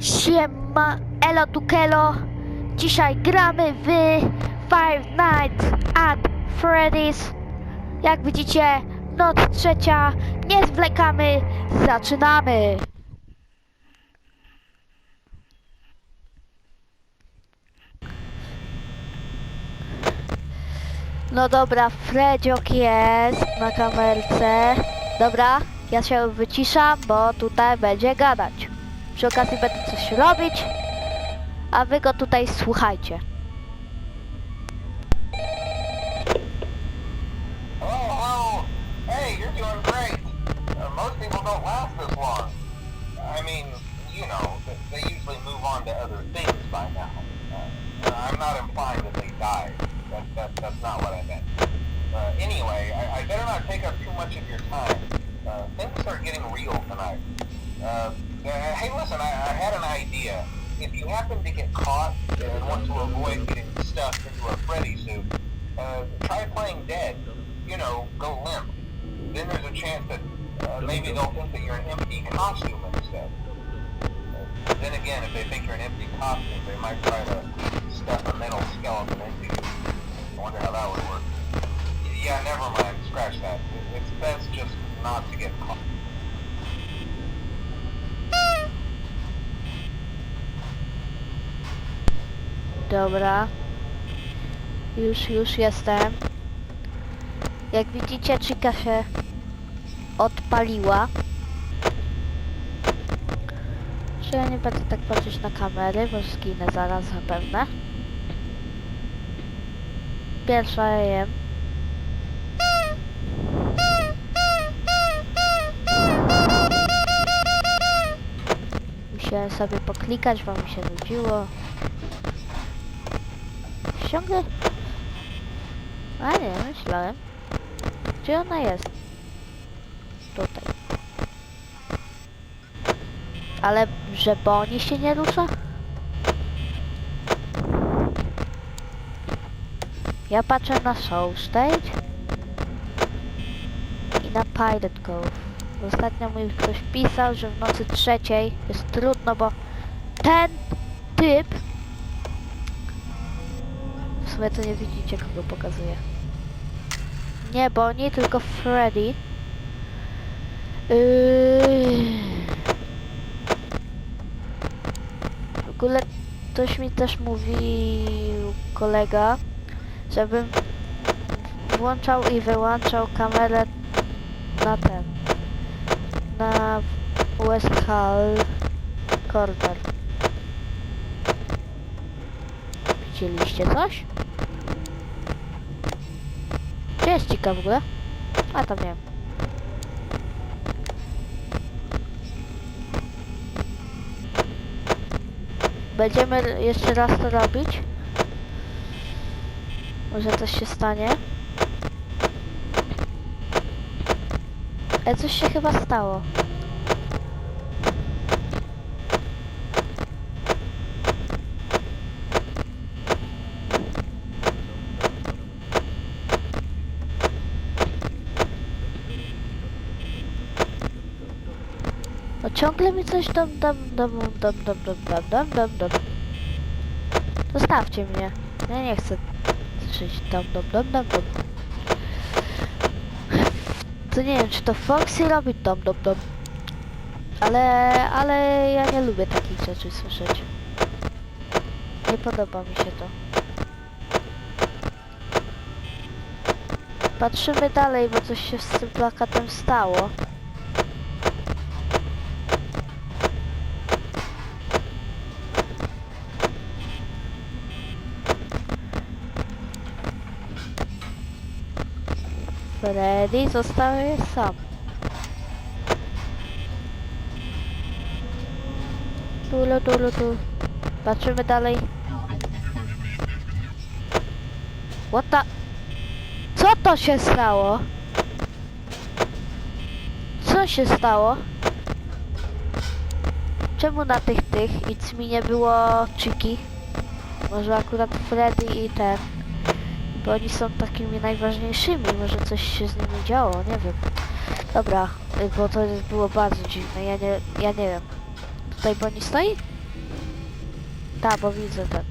Siema, elo tu kelo. Dzisiaj gramy w Five Nights at Freddy's. Jak widzicie, noc trzecia, nie zwlekamy, zaczynamy. No dobra, Fredziok jest na kamerce. Dobra, ja się wyciszam, bo tutaj będzie gadać. Przy okazji będę coś robić, a wy go tutaj słuchajcie. Uh, Yeah. Hey, listen, I, I had an idea. If you happen to get caught and want to avoid getting stuffed into a Freddy suit, uh, try playing dead. You know, go limp. Then there's a chance that uh, maybe they'll think that you're an empty costume instead. Uh, then again, if they think you're an empty costume, they might try to stuff a metal skeleton into you. I wonder how that would work. Yeah, never mind. Scratch that. It's best just not to Dobra. Już, już jestem. Jak widzicie, Chica się odpaliła. Że ja nie będę tak patrzeć na kamery, bo zginę zaraz zapewne. Pierwsza jem. Musiałem sobie poklikać, bo mi się nudziło. Ściągę? A nie, myślałem. Gdzie ona jest? Tutaj. Ale że Bonnie się nie rusza? Ja patrzę na Soul Stage i na Pilot Cove. Ostatnio mi ktoś pisał, że w nocy trzeciej jest trudno, bo ten typ sumie to nie widzicie, kogo pokazuje. Nie Bonnie, tylko Freddy. Yy... W ogóle ktoś mi też mówił, kolega, żebym włączał i wyłączał kamerę na ten, na West Hall Corner. Widzieliście coś? Cika w ogóle? A tam nie wiem. Będziemy jeszcze raz to robić. Może coś się stanie. Ale coś się chyba stało. No ciągle mi coś dam dam dam dam dam dam dam dam dam dam Zostawcie mnie. Ja nie chcę słyszeć dam dam dam dam dam. To nie wiem, czy to Foxy robi dam dam dam. Ale, ale ja nie lubię takich rzeczy słyszeć. Nie podoba mi się to. Patrzymy dalej, bo coś się z tym plakatem stało. Freddy zostaje sam. Tulu, tulu, tu. Patrzymy dalej. What the... Co to się stało? Co się stało? Czemu na tych tych nic mi nie było Chiki? Może akurat Freddy i ten. Bo oni są takimi najważniejszymi, może coś się z nimi działo, nie wiem. Dobra, y, bo to było bardzo dziwne, ja nie, ja nie wiem. Tutaj Bonnie stoi? Tak, bo widzę ten.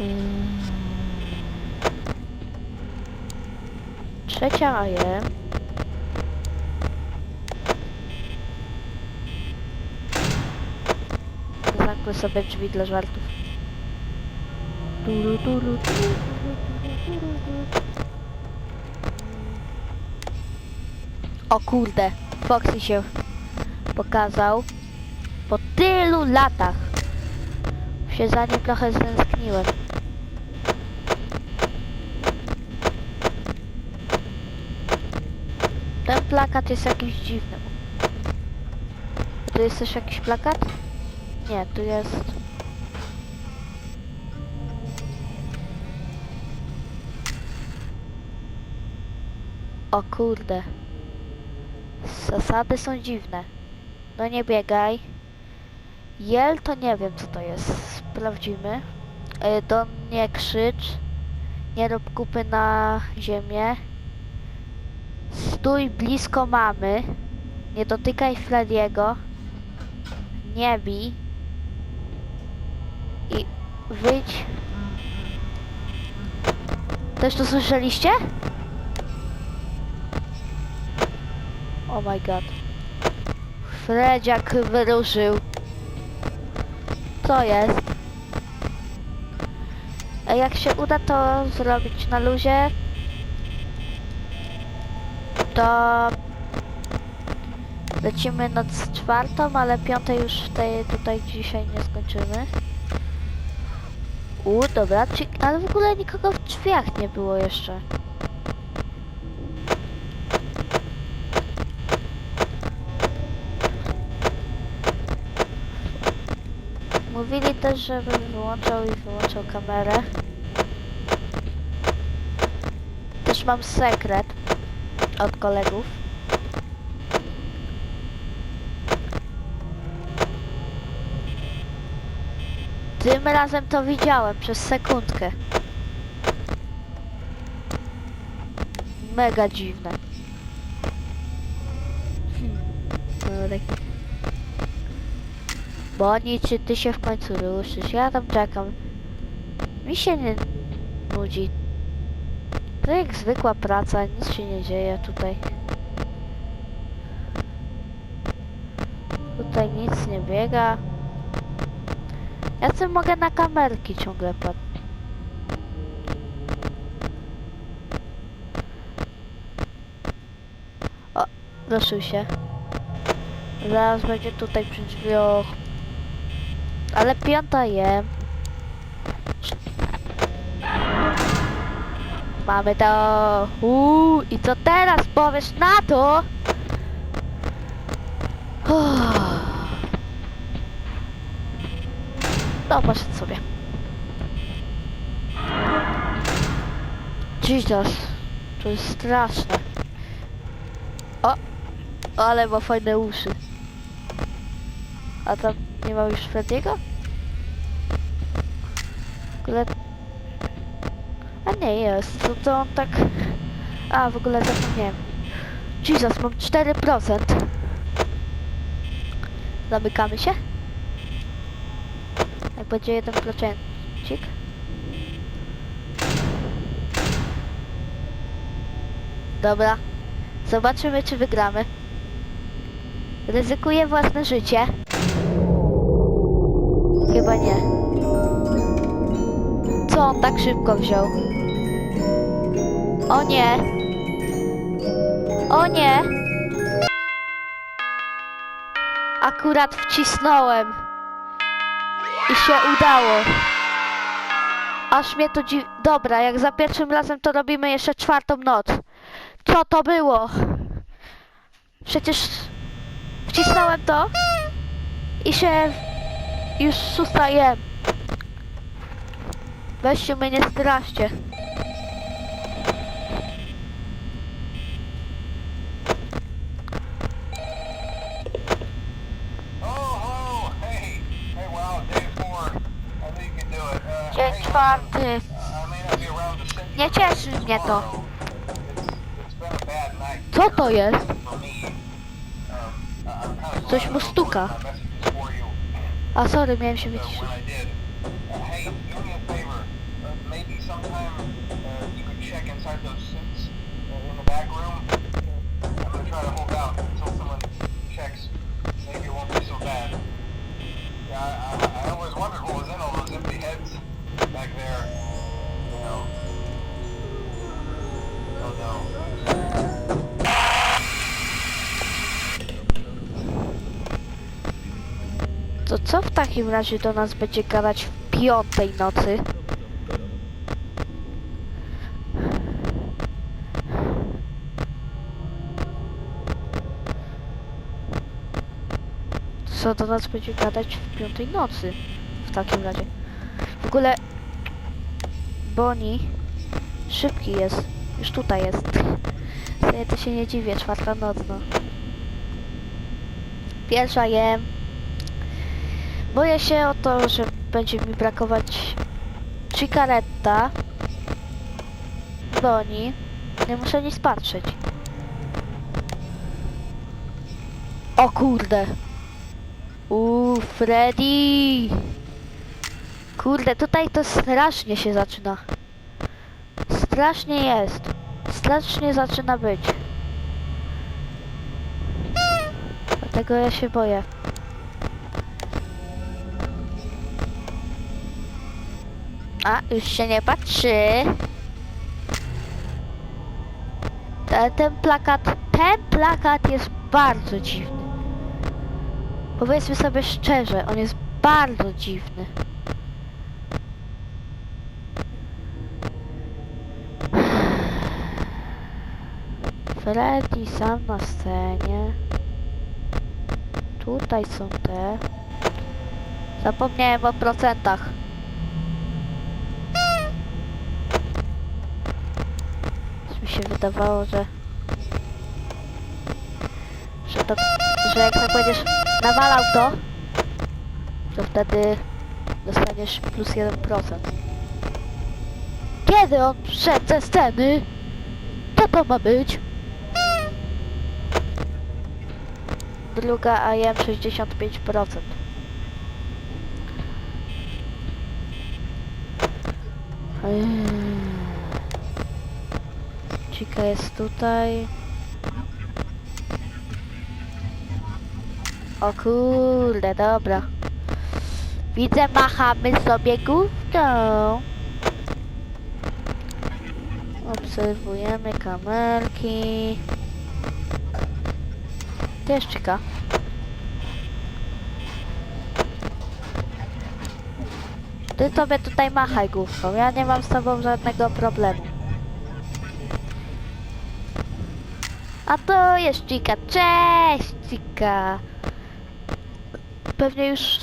Mm. Trzecia je. Zamknę sobie drzwi dla żartów. O kurde, Foxy się pokazał po tylu latach. Się za nim trochę stęskniłem. Ten plakat jest jakiś dziwny. Tu jest też jakiś plakat? Nie, tu jest... O kurde. Zasady są dziwne. No nie biegaj. Jel to nie wiem co to jest. Sprawdzimy. E, Do nie krzycz. Nie rób kupy na ziemię. Stój blisko mamy. Nie dotykaj Frediego. Nie bij. I wyjdź. Też to słyszeliście? Oh my god. Fredziak wyruszył. Co jest? Jak się uda to zrobić na luzie, to lecimy noc czwartą, ale piątej już tej tutaj dzisiaj nie skończymy. U, dobra, czy, ale w ogóle nikogo w drzwiach nie było jeszcze. Mówili też, żebym wyłączał i wyłączał kamerę. Też mam sekret od kolegów. Tym razem to widziałem przez sekundkę. Mega dziwne. Boni, czy ty się w końcu ruszysz? Ja tam czekam. Mi się nie nudzi. To jak zwykła praca, nic się nie dzieje tutaj. Tutaj nic nie biega. Ja sobie mogę na kamerki ciągle patrzeć. O, ruszył się. Zaraz będzie tutaj przy drzwiach. Ale piąta je. Mamy to. Uuu, i co teraz powiesz na to? No, poszedł sobie. Jesus, to jest straszne. O, ale ma fajne uszy. A tam nie ma już Frediego? W ogóle... A nie, jest. To, to on tak... A, w ogóle zapomniałem. Jesus, mam 4%. Zamykamy się? Jak będzie jeden procencik. Dobra. Zobaczymy, czy wygramy. Ryzykuję własne życie. Chyba nie. Co on tak szybko wziął? O nie! O nie! Akurat wcisnąłem. I się udało. Aż mnie to dziw... Dobra, jak za pierwszym razem to robimy jeszcze czwartą noc. Co to było? Przecież wcisnąłem to i się już sustaję. Weźcie mnie nie straszcie. You Nie cieszy mnie to. Co to jest? Coś mu stuka. A sorry, miałem się wyciszyć. Co w takim razie do nas będzie gadać w piątej nocy? Co do nas będzie gadać w piątej nocy? W takim razie. W ogóle... Boni szybki jest. Już tutaj jest. Ja to się nie dziwię, czwarta noc, no. Pierwsza jem. Boję się o to, że będzie mi brakować Cicaretta, Boni. Nie muszę nic patrzeć. O kurde. Uuu, Freddy. Kurde, tutaj to strasznie się zaczyna. Strasznie jest. Strasznie zaczyna być. Dlatego ja się boję. A, już się nie patrzy. Ten, ten plakat, ten plakat jest bardzo dziwny. Powiedzmy sobie szczerze, on jest bardzo dziwny. Freddy sam na scenie. Tutaj są te. Zapomniałem o procentach. Coś mi się wydawało, że... Że to... Że jak tak będziesz nawalał to, to wtedy dostaniesz plus 1%. Kiedy on wszedł ze sceny? Co to ma być? Druga AM 65%. Eee. Chica jest tutaj. O kurde, dobra. Widzę, machamy sobie główką. Obserwujemy kamerki. Też Chica. Ty sobie tutaj machaj główką, ja nie mam z tobą żadnego problemu. A to jest Chica, cześć Chica. Pewnie już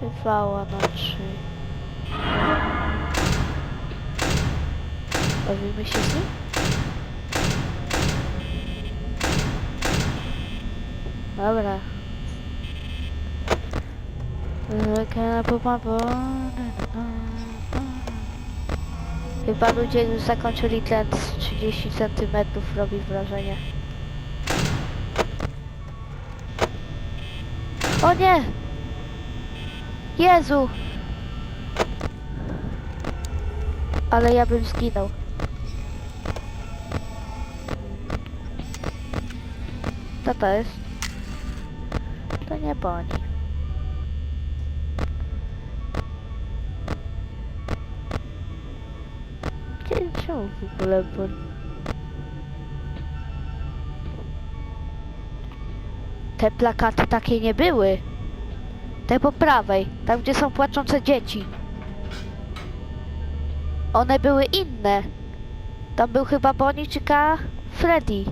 bywała na trzy. Bawimy się z nim? Dobra. Chyba ludzie już zakończyli ten z 30 cm robi wrażenie. O nie! Jezu! Ale ja bym zginął. Co to jest? To nie boni. Czemu w ogóle boni? Te plakaty takie nie były. Te po prawej, tam gdzie są płaczące dzieci. One były inne. Tam był chyba Bonnie czy Ka Freddy.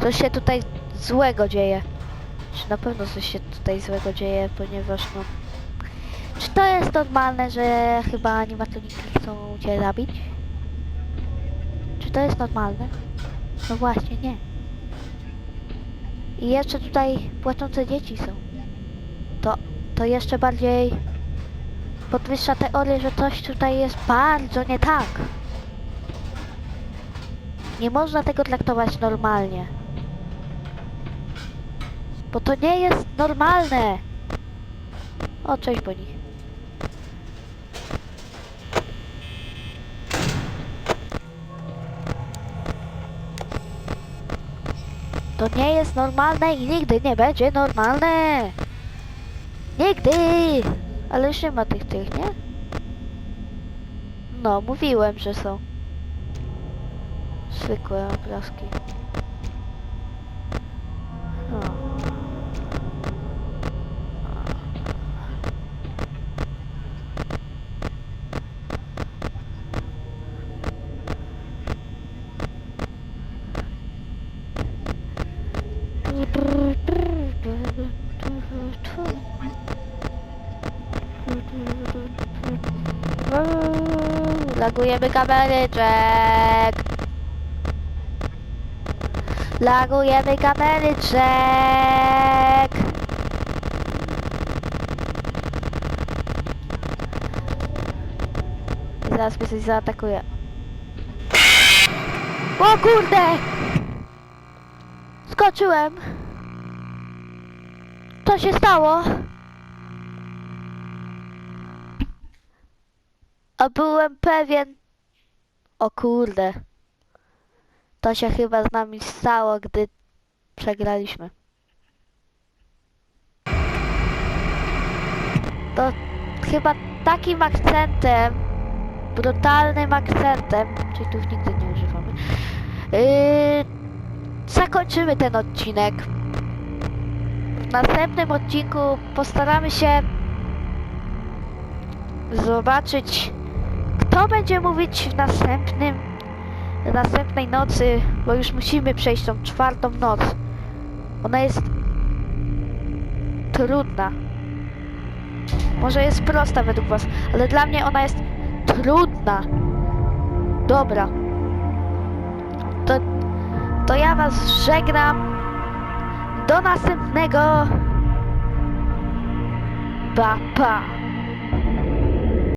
Coś się tutaj złego dzieje. Czy na pewno coś się tutaj złego dzieje, ponieważ no... To jest normalne, że chyba animatroniki chcą cię zabić? Czy to jest normalne? No właśnie, nie. I jeszcze tutaj płaczące dzieci są. To, to jeszcze bardziej podwyższa teorię, że coś tutaj jest bardzo nie tak. Nie można tego traktować normalnie. Bo to nie jest normalne. O, cześć Boni. To nie jest normalne i nigdy nie będzie normalne. Nigdy! Ale już nie ma tych tych, nie? No, mówiłem, że są. Zwykłe obrazki. No. Lagujemy kameryczek. Lagujemy kameryczek. Zaraz mnie coś zaatakuje. O kurde! Skoczyłem. Co się stało? A byłem pewien. O kurde. To się chyba z nami stało, gdy przegraliśmy. To chyba takim akcentem, brutalnym akcentem, czyli tu nigdy nie używamy, yy, zakończymy ten odcinek. W następnym odcinku postaramy się zobaczyć, kto będzie mówić w następnym, w następnej nocy, bo już musimy przejść tą czwartą noc. Ona jest trudna. Może jest prosta według was, ale dla mnie ona jest trudna. Dobra. To, ja was żegnam. Do następnego. Pa, pa.